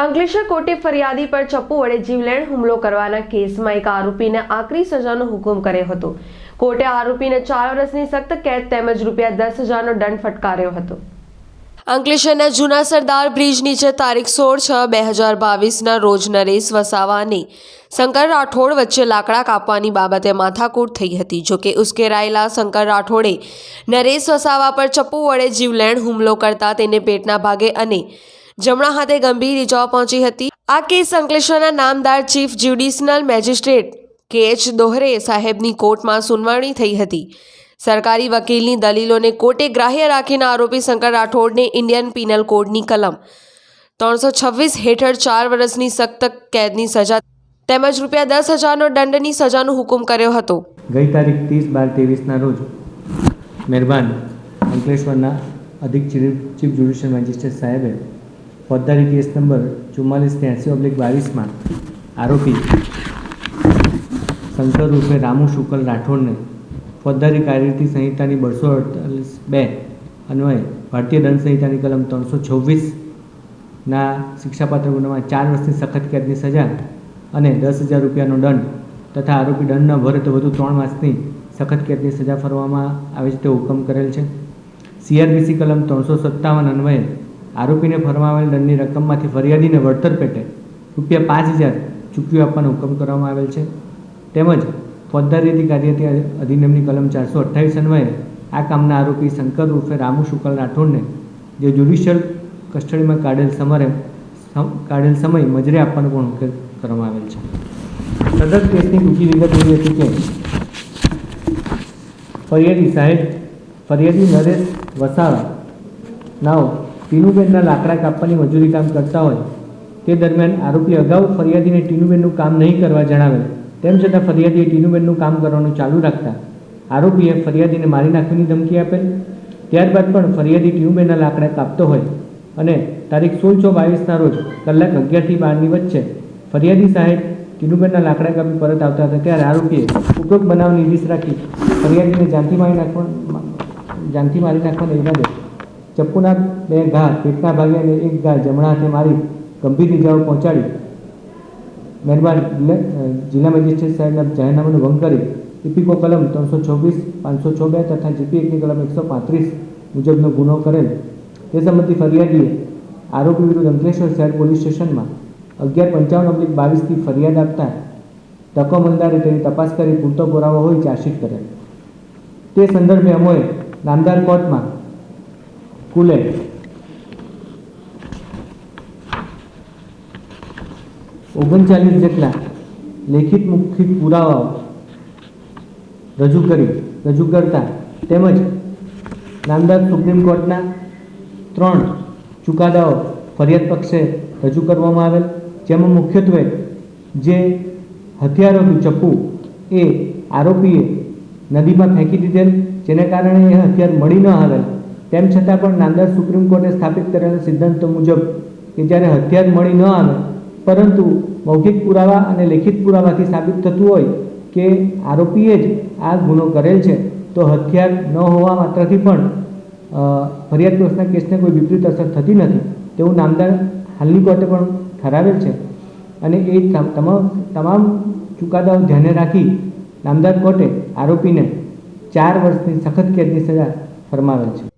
અંકલેશ્વર કોર્ટે ફરિયાદી પર ચપ્પુ વડે જીવલેણ હુમલો કરવાના કેસમાં એક આરોપીને આકરી સજાનો હુકમ કર્યો હતો. કોર્ટે આરોપીને ચાર વર્ષની સખ્ત કેદ તેમજ રૂપિયા દસ હજારનો દંડ ફટકાર્યો હતો. અંકલેશ્વરના જૂના સરદાર બ્રિજ નીચે તારીખ સોળ છ બે હજાર બાવીસના રોજ નરેશ વસાવા અને શંકર રાઠોડ વચ્ચે લાકડા કાપવાની બાબતે માથાકૂટ થઈ હતી. જોકે ઉશ્કેરાયેલા શંકર રાઠોડે નરેશ વસાવા પર ચપ્પુ વડે જીવલેણ હુમલો કરતા તેને પેટના ભાગે અને જમણા હાથે ગંભીર ઇજાઓ પહોંચી હતી. આ કેસ અંકલેશ્વરના નામદાર chief judicial magistrate K H Dohare સાહેબની કોર્ટમાં સુનાવણી થઈ હતી. સરકારી વકીલની દલીલોને કોર્ટે ગ્રાહ્ય રાખીને આરોપી શંકર રાઠોડને ઇન્ડિયન પિનલ કોડની કલમ. ત્રણસો છવ્વીસ હેઠળ ચાર વર્ષની સખ્ત કેદની સજા તેમજ રૂપિયા દસ હજારનો દંડની સજાનો હુકમ કર્યો હતો. ગઈ તારીખ ત્રીસ બાર ત્રેવીસના રોજ મહેરબાન અંકલેશ્વરના અધિક ચીફ જ્યુડિશિયલ મેજિસ્ટ્રેટ સાહેબે ફોજદારી કેસ નંબર ચુમ્માલીસ ત્યાંસી ઓબ્લિક બાવીસમાં આરોપી શંકર રૂપે રામુ શુકલ રાઠોડને ફોજદારી કાર્યરીતિ સંહિતાની બસો અડતાલીસ બે અન્વયે ભારતીય દંડ સંહિતાની કલમ ત્રણસો છવ્વીસના શિક્ષાપાત્ર ગુનામાં ચાર વર્ષની સખત કેદની સજા અને દસ હજાર રૂપિયાનો દંડ તથા આરોપી દંડ ન ભરે તો વધુ ત્રણ માસની સખત કેદની સજા ફરવામાં આવે છે તે હુકમ કરેલ છે. સીઆરબીસી કલમ ત્રણસો સત્તાવન અન્વયે આરોપીને ફરવામાં આવેલ દંડની રકમમાંથી ફરિયાદીને વળતર પેટે રૂપિયા પાંચ હજાર ચૂકવી આપવાનો હુકમ કરવામાં આવેલ છે. તેમજ ફોજદારી અધિકારી અધિનિયમની કલમ ચારસો અઠ્ઠાવીસ અન્વયે આ કામના આરોપી શંકર ઉર્ફે રામુ શુકલ રાઠોડને જે જ્યુડિશિયલ કસ્ટડીમાં કાઢેલ સમરે કાઢેલ સમય મજરે આપવાનો પણ હુકમ કરવામાં આવેલ છે. સદર કેસની ઊંચી વિગત એવી હતી કે ફરિયાદી સાહેબ, ફરિયાદી નરેશ વસાવા, નાઓ ટીનુબેનના લાકડા કાપવાની મજૂરી કામ કરતા હોય, તે દરમિયાન આરોપી અગાઉ ફરિયાદીને ટીનુબેનનું કામ નહીં કરવા જણાવેલ. તેમ છતાં ફરિયાદીએ ટીનુબેનનું કામ કરવાનું ચાલુ રાખતા આરોપીએ ફરિયાદીને મારી નાખવાની ધમકી આપેલ. ત્યારબાદ પણ ફરિયાદી ટીનુબેનના લાકડા કાપતો હોય અને તારીખ સોળ છ બાવીસના રોજ કલાક અગિયારથી બારની વચ્ચે ફરિયાદી સાહેબ ટીનુબેનના લાકડા કાપી પરત આવતા હતા, ત્યારે આરોપીએ ઉપરોક્ત બનાવની રીસ રાખી ફરિયાદીને જાનથી મારી નાખવા જાનથી મારી નાખવાના ઈરાદે ચપ્પુના બે ઘા પેટના ભાગે અને એક ઘા જમણા હાથે મારી ગંભીર ઇજાઓ પહોંચાડી. મહેરબાન જિલ્લા મેજિસ્ટ્રેટ સાહેબના જાહેરનામાનું ભંગ કરી ઇપિકો કલમ ત્રણસો છવ્વીસ પાંચસો છ બે તથા જીપી એકની કલમ એકસો પાંત્રીસ મુજબનો ગુનો કરેલ. તે સંબંધી ફરિયાદીએ આરોપી વિરુદ્ધ અંકલેશ્વર શહેર પોલીસ સ્ટેશનમાં અગિયાર પંચાવન ઓબ્લિક બાવીસથી ફરિયાદ આપતા તકો મલદારે તેની તપાસ કરી પૂરતો પુરાવો હોય ચાર્જશીટ કરેલ. તે સંદર્ભે અમોએ નામદાર કોર્ટમાં કુલે ઓગણચાલીસ જેટલા લેખિત મુખિત પુરાવાઓ રજૂ કરી, રજૂ કરતા તેમજ નામદાર સુપ્રીમ કોર્ટના ત્રણ ચુકાદાઓ ફરિયાદ પક્ષે રજૂ કરવામાં આવેલ, જેમાં મુખ્યત્વે જે હથિયારોનું ચપ્પુ એ આરોપીએ નદીમાં ફેંકી દીધેલ, જેને કારણે એ હથિયાર મળી ન આવેલ તેમ છતાં પણ નાંદર સુપ્રીમ કોર્ટે સ્થાપિત કરેલા સિદ્ધાંતો મુજબ કે જ્યારે હથિયાર મળી ન આવે, પરંતુ મૌખિક પુરાવા અને લેખિત પુરાવાથી સાબિત થતું હોય કે આરોપીએ જ આ ગુનો કરેલ છે, તો હથિયાર ન હોવા માત્રથી પણ ફરિયાદ ફરિયાદગ્રસ્તના કેસને કોઈ વિપરીત અસર થતી નથી. તેવું નામદાર હાલની કોર્ટે પણ ઠરાવેલ છે. અને એ તમ- તમામ તમામ ચુકાદાઓ ધ્યાને રાખી નામદાર કોર્ટે આરોપીને ચાર વર્ષની સખત કેદની સજા ફરમાવેલ છે.